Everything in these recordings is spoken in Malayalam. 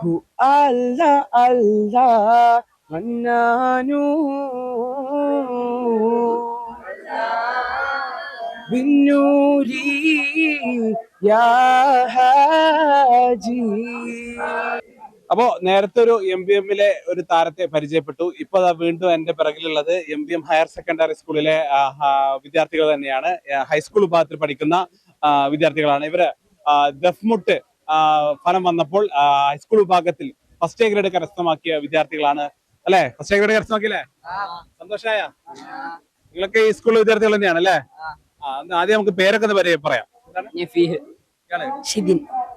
ഹു അല്ല അല്ല മന്നാനു ബിന്നൂരി യാ ഹാജി. അപ്പോ നേരത്തെ ഒരു എം ബി എമ്മിലെ ഒരു താരത്തെ പരിചയപ്പെട്ടു. ഇപ്പൊ വീണ്ടും എന്റെ പിറകിലുള്ളത് M B M higher secondary സ്കൂളിലെ വിദ്യാർത്ഥികൾ തന്നെയാണ്. ഹൈസ്കൂൾ വിഭാഗത്തിൽ പഠിക്കുന്ന വിദ്യാർത്ഥികളാണ്. ഇവർ ദഫ്മുട്ട് ഫലം വന്നപ്പോൾ ഹൈസ്കൂൾ വിഭാഗത്തിൽ ഫസ്റ്റ് എ ഗ്രേഡ് കരസ്ഥമാക്കിയ വിദ്യാർത്ഥികളാണ്. അല്ലെ? ഫസ്റ്റ് എ ഗ്രേഡ് കരസ്ഥമാക്കിയല്ലേ സന്തോഷായ. നിങ്ങളൊക്കെ ഈ സ്കൂളിലെ വിദ്യാർത്ഥികൾ തന്നെയാണ് അല്ലേ? ആദ്യം നമുക്ക് പേരൊക്കെ ഒന്ന് പറയാം? നഫീഹ്.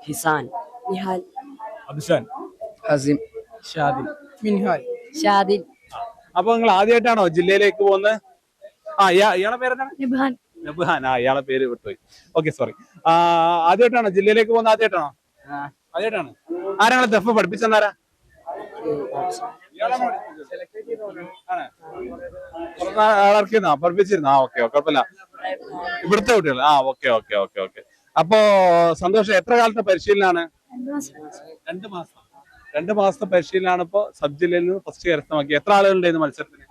ഹിസാൻ. നിഹാൽ. ഹസിം. ഷാദിൻ. മിൻഹാൽ. ഷാദിൻ. അപ്പൊ നിങ്ങൾ ആദ്യമായിട്ടാണോ ജില്ലയിലേക്ക് പോകുന്നത്? ആ ഇയാ- ഇയാളെ പേരെന്താണ്? നിബാൻ നബ്ഹാൻ. ആ ഇയാളെ പേര് വിട്ടുപോയി. ഓക്കെ സോറി ആദ്യമായിട്ടാണോ ജില്ലയിലേക്ക് പോകുന്ന ആദ്യമായിട്ടാണോ? ആദ്യമായിട്ടാണ്. ആരാണ് ദഫ് പഠിപ്പിച്ചെന്നാരാ ഇയാളാണോ പഠിപ്പിച്ചിരുന്നാ ഓക്കെ കുഴപ്പമില്ല. ഇവിടുത്തെ കുട്ടികൾ. ആ ഓക്കെ ഓക്കെ ഓക്കെ ഓക്കെ. അപ്പോ സന്തോഷം. എത്ര കാലത്തെ പരിശീലനാണ് രണ്ട് മാസം. രണ്ട് മാസത്തെ പരിശീലനാണ് ഇപ്പോ സബ് ജില്ലയിൽ നിന്ന് ഫസ്റ്റ് കരസ്ഥമാക്കി എത്ര ആളുകളുണ്ടായിരുന്നു മത്സരത്തിന്?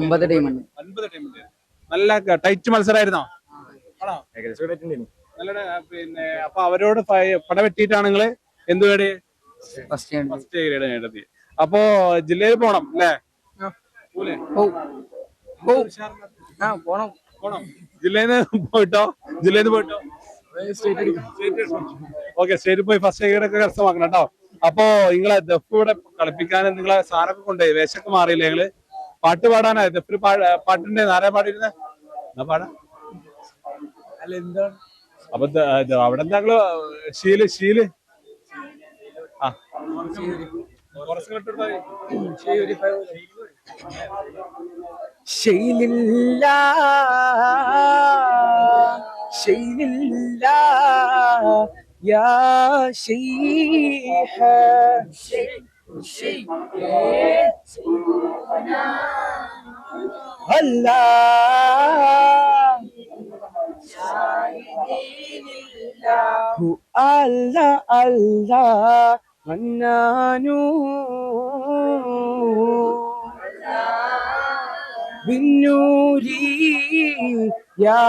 ഒമ്പത് ടീമുണ്ട് ഒൻപത് നല്ല ടൈറ്റ് മത്സരമായിരുന്നോ ആണോ? പിന്നെ അപ്പൊ അവരോട് പട വെട്ടിയിട്ടാണ് നിങ്ങൾ? എന്ത് വേട് ഫസ്റ്റ് ഗ്രേഡ് നേടത്തി അപ്പോ ജില്ലയിൽ പോണം അല്ലേ? പോണം. പോണം. ജില്ലയിൽ നിന്ന് പോയിട്ടോ? ജില്ലയിൽ നിന്ന് പോയിട്ടോ ഓക്കെ സ്റ്റേറ്റിൽ പോയി ഫസ്റ്റ് ഗ്രേഡ് ഒക്കെ കരസ്ഥമാക്കണം കേട്ടോ. അപ്പോ നിങ്ങളെ ദഫ് ഇവിടെ കളിപ്പിക്കാൻ നിങ്ങളെ സാറൊക്കെ കൊണ്ടുപോയി. വേഷമൊക്കെ മാറിയില്ലേ നിങ്ങൾ? പാട്ട് പാടാനായി? ദഫിൽ പാട്ടിന്റെ നാരായ പാടിയിരുന്നേ? എന്നാ പാടാ. അല്ല എന്താണ്? അപ്പൊ അവിടെ ഞങ്ങൾ ഷീൽ ഷീൽ ആ. ശൈലില്ല. ശൈലില്ല. യാ അല്ല അല്ല മന്നാനു ബിന്നൂരി യാ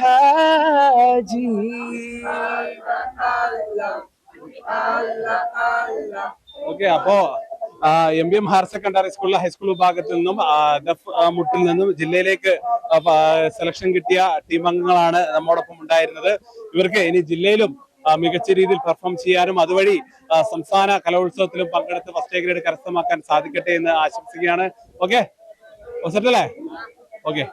ഹാജി ഓക്കെ അപ്പോ M B M higher secondary സ്കൂളിലെ ഹൈസ്കൂൾ വിഭാഗത്തിൽ നിന്നും ദഫ് മുട്ടിൽ നിന്നും ജില്ലയിലേക്ക് സെലക്ഷൻ കിട്ടിയ ടീം അംഗങ്ങളാണ് നമ്മോടൊപ്പം ഉണ്ടായിരുന്നത്. ഇവർക്ക് ഇനി ജില്ലയിലും മികച്ച രീതിയിൽ പെർഫോം ചെയ്യാനും അതുവഴി സംസ്ഥാന കലോത്സവത്തിലും പങ്കെടുത്ത് ഫസ്റ്റ് ഗ്രേഡ് കരസ്ഥമാക്കാൻ സാധിക്കട്ടെ എന്ന് ആശംസിക്കുകയാണ്. ഓക്കെ സെറ്റല്ലേ ഓക്കെ